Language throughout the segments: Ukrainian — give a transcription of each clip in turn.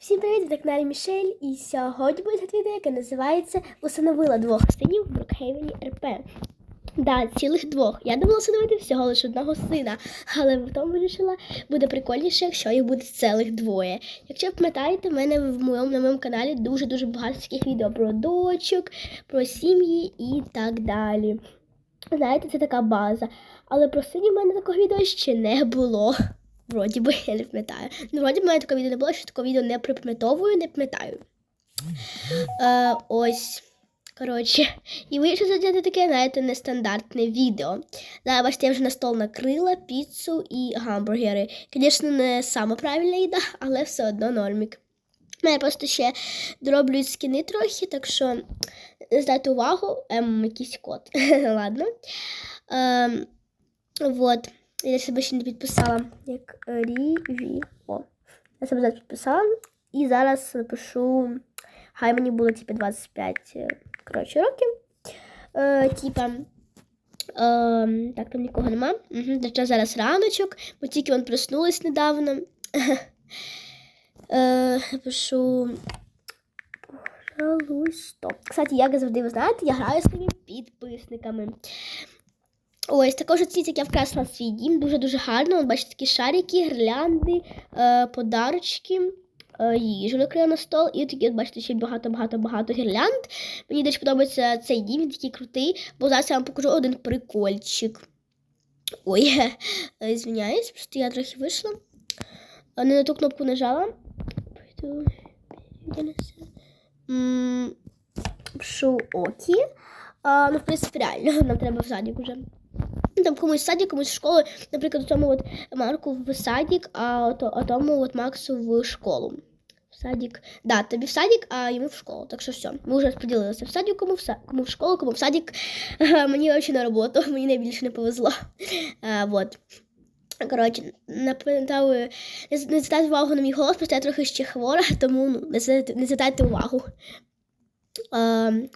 Всім привіт, на каналі Мішель, і сьогодні буде відео, яке називається Усиновила двох синів в Брукхейвені РП. Да, цілих двох. Я думала усиновити всього лише одного сина, але потім вирішила, буде прикольніше, якщо їх буде цілих двоє. Якщо ви пам'ятаєте, в мене в моєму, на моєму каналі дуже-дуже багато таких відео про дочок, про сім'ї і так далі. Знаєте, це така база. Але про синів в мене такого відео ще не було. Вроді би, я не пам'ятаю. Ну, вроді в мене такого відео не було, що такого відео не припам'ятовую, не пам'ятаю. Е, ось. Коротше, і вирішила зробити таке, знаєте, нестандартне відео. Зараз, бачите, я вже на стол накрила піцу і гамбургери. Звісно, не сама правильна їда, але все одно нормік. Мене просто ще дроблюють скіни трохи, так що здайте увагу, ем, якийсь код. Ладно. Ем, вот. Я себе ще не підписала як Ріві. О. Я себе зараз підписала. І зараз напишу. Хай мені було типу 25 е, коротше, років. Е, типа. Е, так, там нікого нема. Угу, Хоча зараз раночок, бо тільки вон проснулась недавно. Е, напишу. Пожалуйста. Кстати, як завжди, ви знаєте, я граю з своїми підписниками. Ось також ці, як я вкрасила свій дім, дуже-дуже гарно. От, бачите, такі шарики, гірлянди, е, подарочки, е, їжу накрила на стол. І такі, от, бачите, ще багато-багато-багато гірлянд. Мені дуже подобається цей дім, він такий крутий, бо зараз я вам покажу один прикольчик. Ой, е, звиняюсь, просто я трохи вийшла. Е, Не на ту кнопку нажала. Переділюся. Окі. Ну, в принципі, реально, нам треба в садик уже. Ну, Там комусь садик, комусь в школу. Наприклад, тому от Марку в садик, а, то, а тому от Максу в школу. В садик. Да, тобі в садик, а йому в школу. Так що все. Ми вже розподілилися в садик, кому в, са- кому в школу, кому в садик. Мені взагалі на роботу, мені найбільше не повезло. А, вот. Коротше, напам'ятаю, не звертайте увагу на мій голос, просто я трохи ще хвора, тому ну, не звертайте, увагу.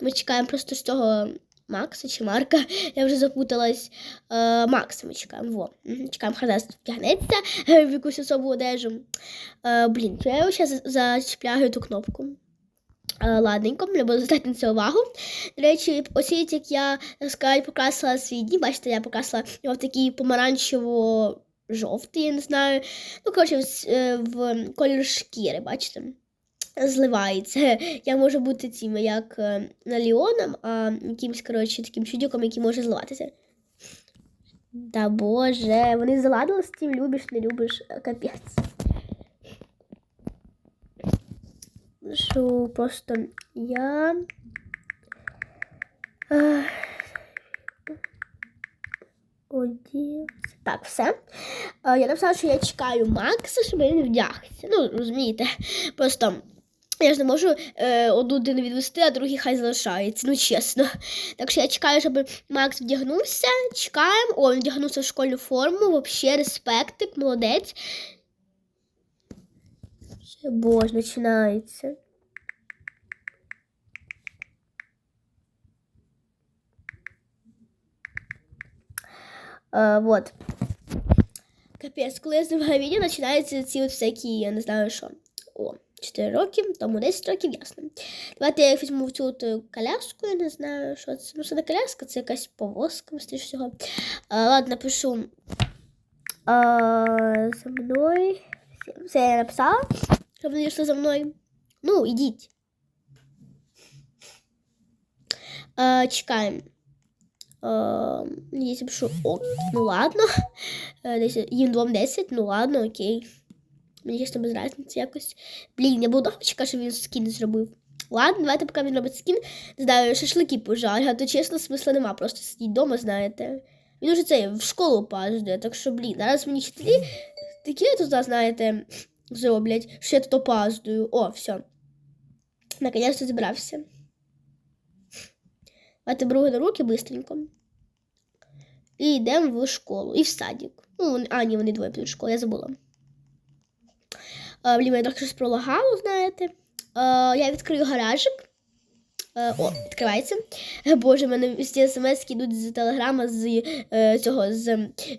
Ми чекаємо просто з цього Макса чи Марка. Я вже запуталась. Е, Макса чекаємо. Во. Чекаємо, хай зараз втягнеться в якусь особу одежу. Е, блін, то я зараз зачіпляю ту кнопку. Е, ладненько, не буду звертати на це увагу. До речі, ось як я, так сказати, покрасила свій дім, бачите, я покрасила його в такий помаранчево-жовтий, я не знаю. Ну, коротше, в, е, в колір шкіри, бачите зливається. Я можу бути цим як е, Леоном, а якимось, коротше, таким чудиком, який може зливатися. Да боже, вони заладили з тим, любиш, не любиш, е, капець. Що просто я. Ех. Оді. Так, все. Е, Я написала, що я чекаю Макса, щоб він вдягся. Ну, розумієте, просто я ж не можу е, одну дитину відвести, а другий хай залишається. Ну, чесно. Так що я чекаю, щоб Макс вдягнувся. Чекаємо. О, він вдягнувся в школьну форму. Взагалі, респектик, молодець. Ще боже, починається. Е, вот. Капець, коли я знімаю відео, починаються ці от всякі, я не знаю що. О, 4 роки, тому 10 років, ясно. Давайте я візьму цю коляску, я не знаю, що це. Ну, це не коляска, це якась повозка, містиш всього. А, ладно, пишу. А, за мною. Все, я написала, щоб вони йшли за мною. Ну, ідіть. Чекаємо. Я пишу, о, ну ладно. Е, їм двом 10, ну ладно, окей. Мені чесно без разниці якось. Блін, я буду чекати, що він скін зробив. Ладно, давайте поки він робить скін. Знаю, шашлики пожарю, а то чесно, смисла нема, просто сидіть вдома, знаєте. Він уже це в школу опаздує, так що, блін, зараз мені вчителі такі тут, знаєте, зроблять, що я тут опаздую. О, все. Наконец-то зібрався. Давайте бруги на руки быстренько. І йдемо в школу. І в садик. Ну, а, ні, вони двоє підуть в школу, я забула. А, блін, я трохи щось пролагало, знаєте. Я відкрию гаражик. Е, О, відкривається. Е, Боже, в мене всі смс йдуть з телеграма, з е, цього, з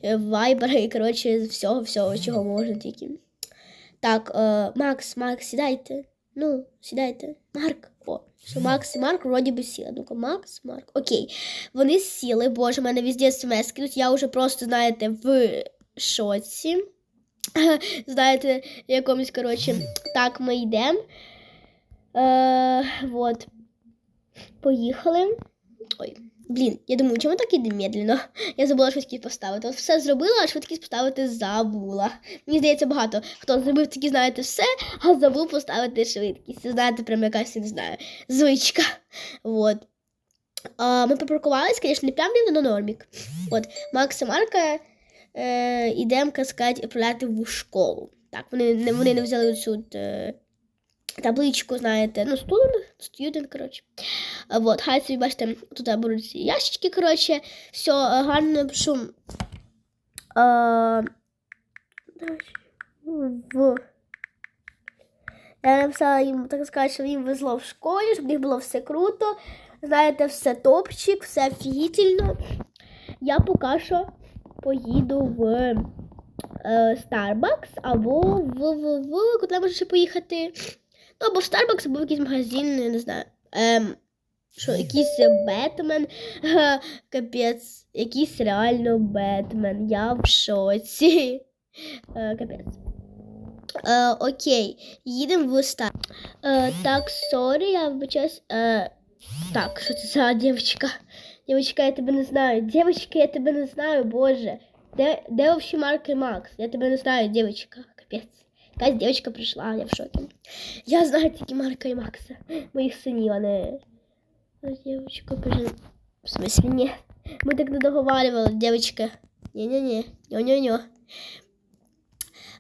е, вайбера і, коротше, з всього, всього, чого можна тільки. Так, е, Макс, Макс, сідайте. Ну, сідайте. Марк. О, що Макс і Марк вроді би сіли. Ну-ка, Макс, Марк. Окей. Вони сіли, боже, в мене везде смс кидуть. Я вже просто, знаєте, в шоці. Знаєте, якомусь, коротше, так, ми йдемо. Е, вот. Поїхали. Ой, блін, я думаю, чому так іде медленно? Я забула швидкість поставити. От все зробила, а швидкість поставити забула. Мені здається, багато хто зробив такі, знаєте, все, а забув поставити швидкість. Знаєте, прям якась, не знаю, звичка. Вот. А, ми попаркувалися, звісно, не прям рівно на нормік. От, Макс і Марка е, ідемо, сказати, в школу. Так, вони не, вони не взяли цю е, табличку, знаєте, ну, студент, студент, коротше. Вот, хай собі, бачите, тут беруть ці ящички, коротше, все, е, гарно. А, в... Я написала їм, так сказати, що їм везло в школі, щоб них було все круто. Знаєте, все топчик, все офігітельно. Я поки що поїду в е, Starbucks або в, в, в куди можу ще поїхати. Ну, або в Starbucks, або в якийсь магазин, я не знаю. Ем, що, якийсь Бетмен, капець, якийсь реально Бетмен. Я в шоці. Е, капець. Е, окей, їдемо в Стар. Е, так, сорі, я вибачаюсь. Е, так, що це за дівчинка? Дівчинка, я тебе не знаю. Дівчинка, я тебе не знаю, боже. Де, де вообще Марк і Макс? Я тебе не знаю, дівчинка. Капець. Якась дівчинка прийшла, я в шокі. Я знаю тільки Марка і Макса. Моїх синів, а. Дівчинка прийшла. В смысле, ні. Ми так не договарювали, дівчинка. Ні-ні-ні. Ньо-ньо-ньо.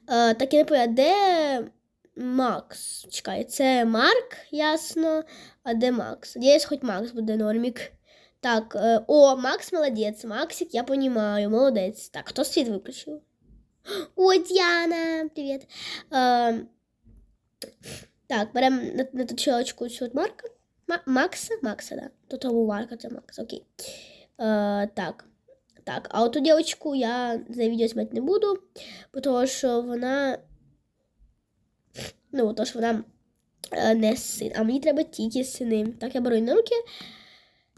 Е, так я не пам'ятаю, де Макс? Чекай, це Марк, ясно. А де Макс? Надіюсь, хоч Макс буде нормік. Так, е, о, Макс молодець. Максик, я понимаю, молодець. Так, хто світ виключив? О, Діана, привіт. Е, так, беремо на, на ту чолочку цю Марка. Макса? Макса, да. Тут того Марка, це Макс, окей. Е, так. Так, а оту дівчинку я за відео знімати не буду, бо тому що вона. Ну, то що вона е, не син, а мені треба тільки сини. Так, я беру на руки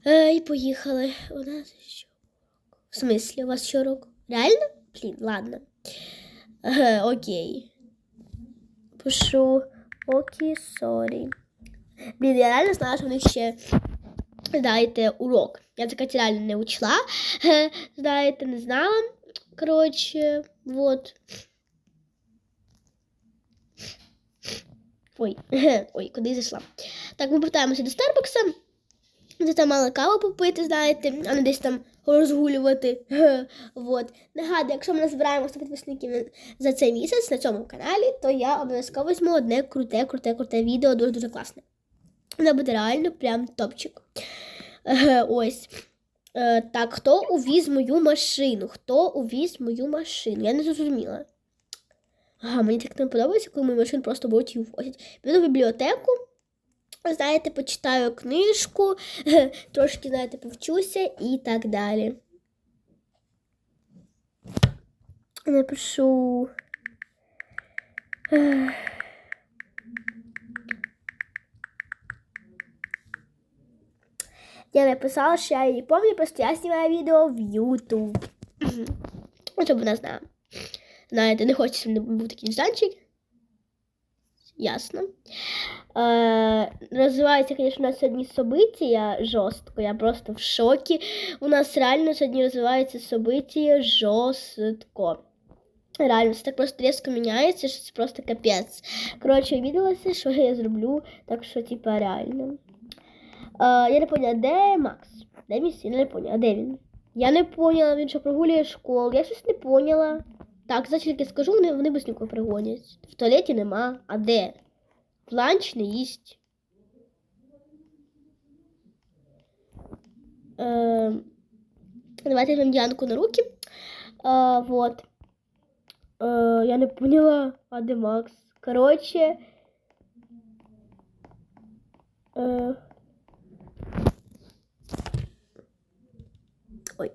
е, і поїхали. У нас що? В смислі, у вас що урок? Реально? Блін, ладно. Е, окей. Пишу окей, сорі. Блін, я реально знала, що в них ще знаєте, урок. Я так реально не учла. Е, Знаєте, не знала. Коротше, вот. Ой, ой, куди зайшла. Так, ми повертаємося до Старбакса. Де там мали каву попити, знаєте, а не десь там розгулювати. Вот. Нагадую, якщо ми назбираємо 100 підписників за цей місяць на цьому каналі, то я обов'язково візьму одне круте, круте, круте відео, дуже-дуже класне. Воно буде реально прям топчик. Ось. Е, Так, хто увіз мою машину? Хто увіз мою машину? Я не зрозуміла. Ага, мені так не подобається, коли мою машину просто беруть і увозять. Піду в бібліотеку, знаєте, почитаю книжку, трошки, знаєте, повчуся і так далі. Напишу. Я написала, що я її пам'ятаю, просто я знімаю відео в YouTube. Щоб вона знала. Знаєте, не хочеться, щоб не був такий нежданчик. Ясно. Е, розвивається, звісно, у нас сьогодні события жорстко. Я просто в шокі. У нас реально сьогодні розвивається события жорстко. Реально, все так просто різко міняється, що це просто капець. Коротше, обідалася, що я зроблю, так що, типа, реально. Е, я не поняла, де Макс? Де мій син? Я не поняла, де він? Я не поняла, він що прогулює школу. Я щось не поняла. Так, як я скажу, вони, вони быстренько пригонять. В туалеті нема. А де? В ланч не їсть. Е, давайте візьмемо Діанку на руки. Е, вот. Е, я не поняла, а де Макс? Коротше. Е, Ой.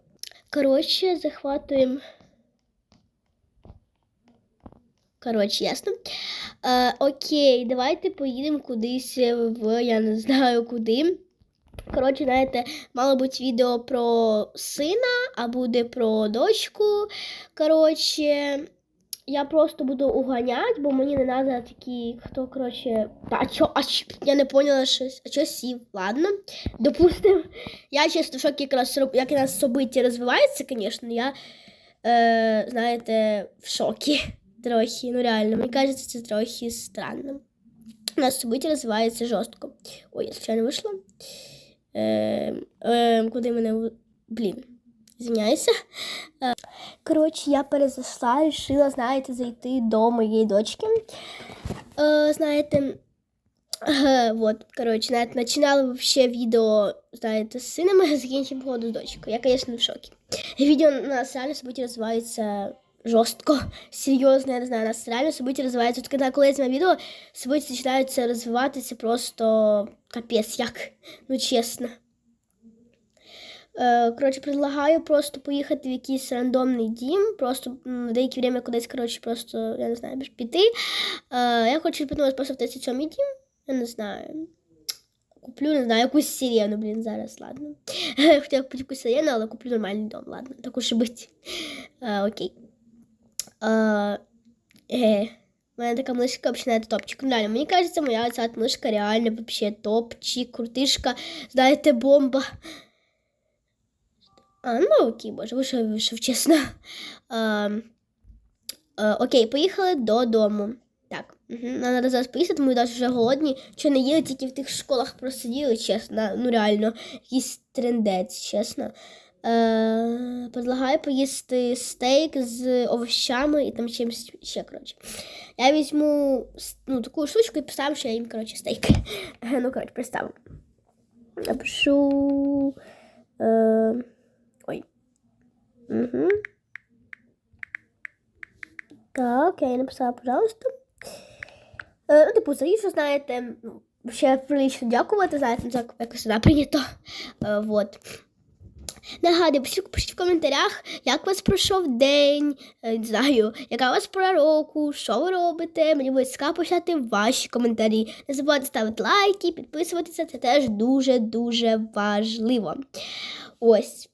Коротше, захватуємо. Коротше, ясно. Е, окей, давайте поїдемо кудись в я не знаю куди. Коротше, знаєте, мало бути відео про сина, а буде про дочку. Коротше, я просто буду уганяти, бо мені не треба такі, хто, коротше. А чо, а чо, я не поняла щось. А чо сів? Ладно. Допустим, я чесно в якраз як у нас собиття розвивається, звісно, я, е, знаєте, в шокі трохи. Ну реально, мені кажеться, це трохи странно. У нас собиття розвивається жорстко. Ой, я случайно вийшла. Е, е, куди мене. в- Блін, звиняюся. Е, Коротше, я перезайшла, вирішила, знаєте, зайти до моєї дочки. Е, знаєте, е, вот, коротше, знаєте, починала вообще відео, знаєте, з сином, а закінчимо походу з дочкою. Я, звісно, в шокі. Відео нас реально события розвиваються жорстко, серйозно, я не знаю, у нас реально события розвиваються. От коли- коли я знімаю відео, события починаються розвиватися просто капець, як, ну чесно. Е, Коротше, предлагаю просто поїхати в якийсь рандомний дім, просто в деяке время кудись, коротше, просто, я не знаю, піти. Е, Я хочу подумати просто в 37 дім, я не знаю. Куплю, не знаю, якусь сирену, блін, зараз, ладно. Хотіла купити якусь сирену, але куплю нормальний дом, ладно, так уж і бить. Е, окей. Е, е, у мене така мишка починає топчик. Ну, реально, мені кажеться, моя ця мишка реально вообще топчик, крутишка, знаєте, бомба. А, ну окей, боже, вийшов, вийшов, чесно. А, а, окей, поїхали додому. Так, угу. нам треба зараз поїсти, тому навіть вже голодні. Що не їли, тільки в тих школах просиділи, чесно. Ну реально, якийсь трендець, чесно. Е, предлагаю поїсти стейк з овощами і там чимось ще, коротше. Я візьму ну, таку штучку і поставлю, що я їм, коротше, стейк. ну, коротше, представлю. Напишу. Е, ой. Угу. Так, я їй написала, пожалуйста. Е, ну, типу, за їжу, знаєте, ну, ще прилично дякувати, знаєте, якось сюди прийнято. Е, вот. Нагадую, пишіть, в коментарях, як вас пройшов день, е, не знаю, яка у вас пора року, що ви робите. Мені буде цікаво почитати ваші коментарі. Не забувайте ставити лайки, підписуватися, це теж дуже-дуже важливо. Ось.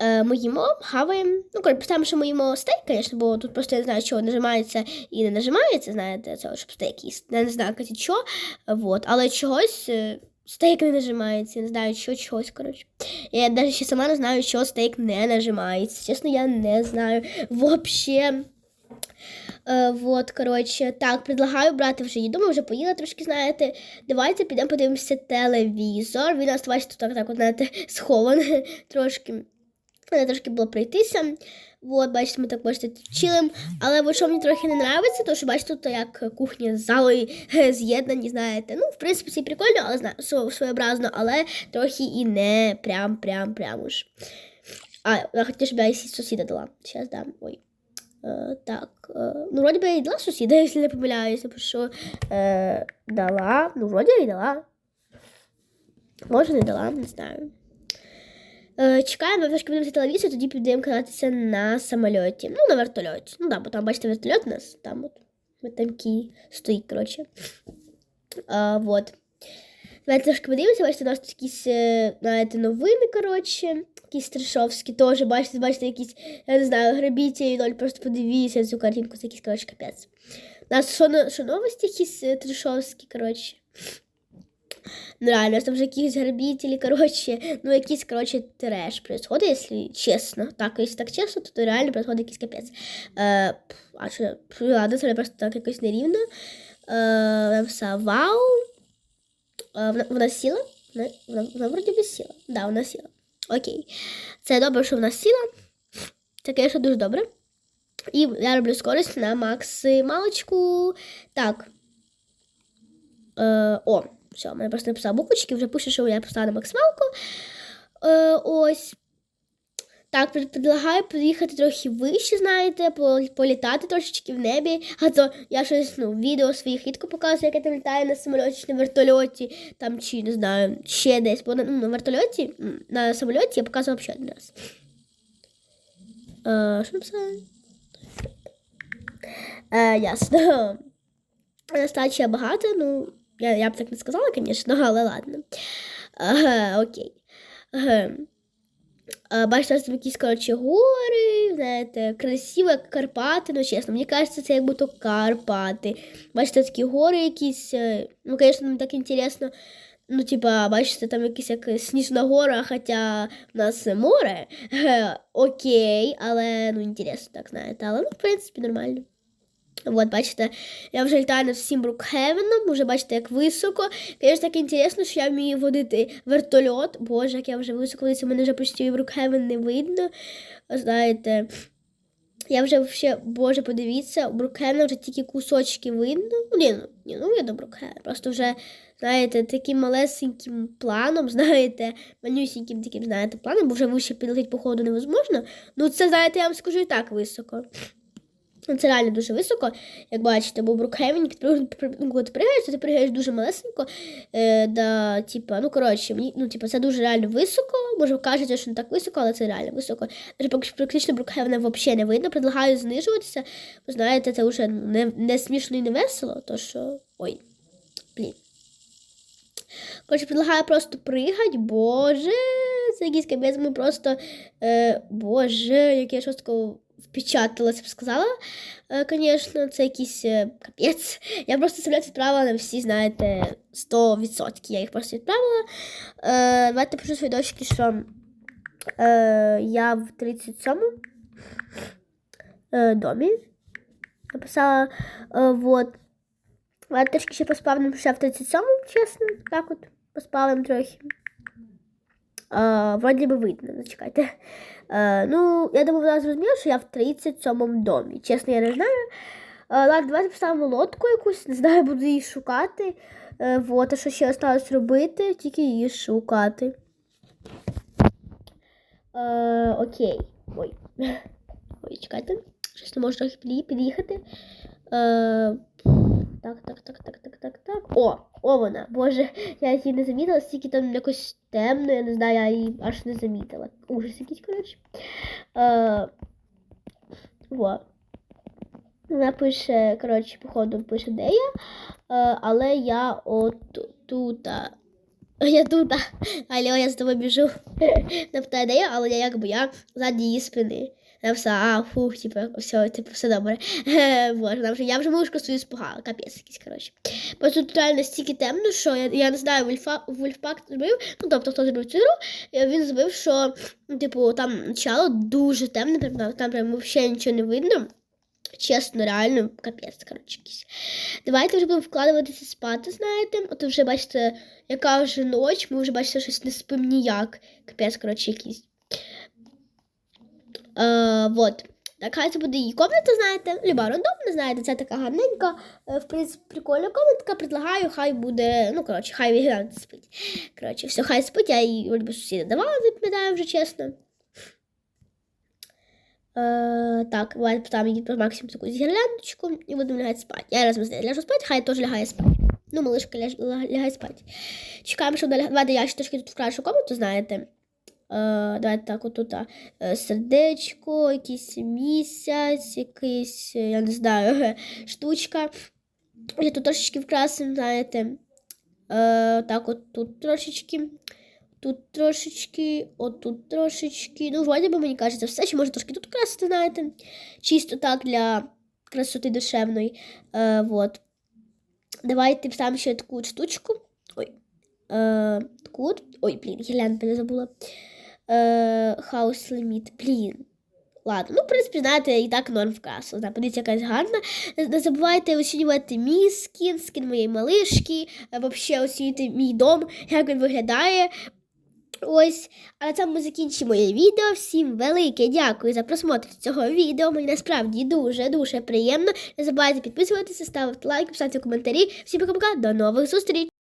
Е, ми їмо, хаваємо. Ну, коротше, поставимо, що ми їмо стейк, звісно, бо тут просто я не знаю, що нажимається і не нажимається, знаєте, це, щоб стейк їсти. Не знаю, що. Вот. Але чогось е, стейк не нажимається. Я не знаю, що чогось, коротше. Я навіть ще сама не знаю, що стейк не нажимається. Чесно, я не знаю. Вообще. Е, вот, коротше, так, предлагаю брати вже їду. Ми вже поїли трошки, знаєте. Давайте підемо подивимося телевізор. Він у нас тут так, так, знаєте, схований трошки. Треба трошки було пройтися. От, бачите, ми так бачите, чилим. Але от що мені трохи не подобається, то що бачите, тут як кухня з залою е, з'єднані, знаєте. Ну, в принципі, це прикольно, але знаю, своєобразно, але трохи і не прям, прям, прям уж. А, я хотіла, щоб я і сусіда дала. Зараз дам. Ой. Е, так. Е, ну, вроді би я і дала сусіда, якщо не помиляюся, бо що е, дала. Ну, вроді я і дала. Може, не дала, не знаю. Е, чекаємо, трошки будемо телевізор, тоді підемо кататися на самольоті. Ну, на вертольоті. Ну, да, бо там, бачите, вертольот у нас там от. От стоїть, коротше. А, вот. Давайте трошки подивимося, бачите, у нас тут якісь, е, знаєте, новини, коротше, якісь трешовські теж, бачите, бачите, якісь, я не знаю, грабітелі, доль, просто подивіться цю картинку, це якийсь, коротше, капець. У нас що, що новості якісь е, трешовські, коротше. Ну, реально, там вже якісь грабителі, коротше, ну, якийсь, коротше, треш происходит, якщо чесно. Так, якщо так чесно, то, то реально происходит якийсь капець. Е, а що, ладно, це просто так якось нерівно. Е, написала, вау. Е, вона, вона сіла? Вона, вона, вона вроді би сіла. Да, вона сіла. Окей. Це добре, що вона сіла. Це, звісно, дуже добре. І я роблю скорість на максималочку. Так. Е, о, все, мене просто написав буквочки, вже пише, що я поставила максималку. Е, ось. Так, предлагаю поїхати трохи вище, знаєте, політати трошечки в небі. А то я щось ну, в відео своїх рідко показую, як я там літаю на самольоті на вертольоті, там чи не знаю, ще десь. Бо на, ну, на вертольоті, на самольоті я показувала ще один раз. Е, що написала? Е, ясно. Настача багато, ну, я, я б так не сказала, звісно, але ладно. Ага, окей. Ага. Бачите, там якісь, коротше, гори, знаєте, красиво, як Карпати, ну чесно, мені кажеться, це як будто Карпати. Бачите, такі гори якісь, е, ну, звісно, не так інтересно. Ну, типа, бачите, там якась як сніжна гора, хоча в нас море. Окей, але ну, інтересно, так знаєте. Але ну, в принципі, нормально. От, бачите, я вже літаю над всім Брукхевеном, вже бачите, як високо. Звісно, так інтересно, що я вмію водити вертольот. Боже, як я вже високо летю, мене вже почти Брукхевен не видно. Знаєте, я вже вообще, боже, подивіться, у Брукхевена вже тільки кусочки видно. Ні, ну, ні, ну видно Брукхевен. Просто вже, знаєте, таким малесеньким планом, знаєте, манюсіньким таким, знаєте, планом, бо вже вище підлетіти, походу, невозможно. Ну, це, знаєте, я вам скажу і так високо. Ну, Це реально дуже високо, як бачите, бо Брукхевен, ну, коли ти пригаєш, то ти пригаєш дуже малесенько. Е, да, типа, ну, коротше, мені, ну, типа, це дуже реально високо. Може, кажете, що не так високо, але це реально високо. Що практично Брукхевена взагалі не видно. Предлагаю знижуватися. Ви знаєте, це вже не, не смішно і не весело, то що. Ой, блін. Коротше, предлагаю просто пригать, боже, це якийсь капець, ми просто, е, боже, як я жорстко впечатала, це б сказала. Е, Звісно, це якийсь е, капець. Я просто самоліт відправила на всі, знаєте, 100%. Я їх просто відправила. Е, давайте пишу свої дочки, що е, я в 37-му е, домі написала е, вот. Давайте трішки ще поспавним ще в 37-му, чесно. Так от, поспавним трохи. Е, вроді би видно, зачекайте. Е, ну, я думаю, вона зрозуміла, що я в 37-му домі. Чесно, я не знаю. Е, ладно, давайте поставимо лодку якусь, не знаю, буду її шукати. Е, вот, а що ще осталось робити, тільки її шукати. Е, окей. Ой. Ой, чекайте. Щось не можу трохи під'їхати. Е, так, так, так, так, так, так, так. О, о вона. Боже, я її не замітила, стільки там якось темно, я не знаю, я її аж не замітила. Ужас якийсь, коротше. Е, во. Вона пише, коротше, походу пише, де я, е, але я от тут. Я тут. Алло, я з тобою біжу. Не питаю, де я, але я якби я ззаді її спини. Я все, а, фух, типу, все, типу, все добре. Боже, вже, я вже мишку свою спугала, капець якийсь, коротше. Просто тут реально стільки темно, що я, я не знаю, Вульфа, Вульфпак зробив, ну тобто хто зробив цю гру, е, він зробив, що, типу, там начало дуже темне, там, там прям взагалі нічого не видно. Чесно, реально, капець, коротше, якийсь. Давайте вже будемо вкладуватися спати, знаєте. От вже бачите, яка вже ніч, ми вже бачите, щось не спимо ніяк. Капець, коротше, якийсь. Е, вот. Так, хай це буде її комната, знаєте. Люба рандомна, знаєте, це така гарненька, е, в принципі, прикольна комнатка. Предлагаю, хай буде, ну, коротше, хай вігрант спить. Коротше, все, хай спить, я їй вроді сусіда давала, відповідаю вже чесно. Е, так, давайте там її про максимум таку гірляндочку і будемо лягати спати. Я разом з нею ляжу спати, хай теж лягає спати. Ну, малишка ляж, лягає спати. Чекаємо, щоб вона ляг... Давайте я ще трошки тут вкрашу комнату, знаєте. Е, давайте так, отут е, сердечко, якийсь місяць, якийсь, е, я не знаю, штучка. Я тут трошечки вкрасим, знаєте. Так, от тут трошечки. Тут трошечки, отут трошечки. Ну, вроді би, мені кажеться, все, що можна трошки тут красити, знаєте. Чисто так для красоти душевної. Е, вот. Давайте вставимо ще таку штучку. Ой. Е, таку. Ой, блін, гірлянда не забула. Е, хаус ліміт. Блін. Ладно, ну, в принципі, знаєте, і так норм. Да, подивіться, якась гарна. Не, забувайте оцінювати мій скін, скін моєї малишки, е, взагалі оцінювати мій дом, як він виглядає. Ось, а на цьому закінчимо моє відео. Всім велике дякую за просмотр цього відео. Мені насправді дуже-дуже приємно. Не забувайте підписуватися, ставити лайк, писати коментарі. Всім пока-пока, до нових зустріч!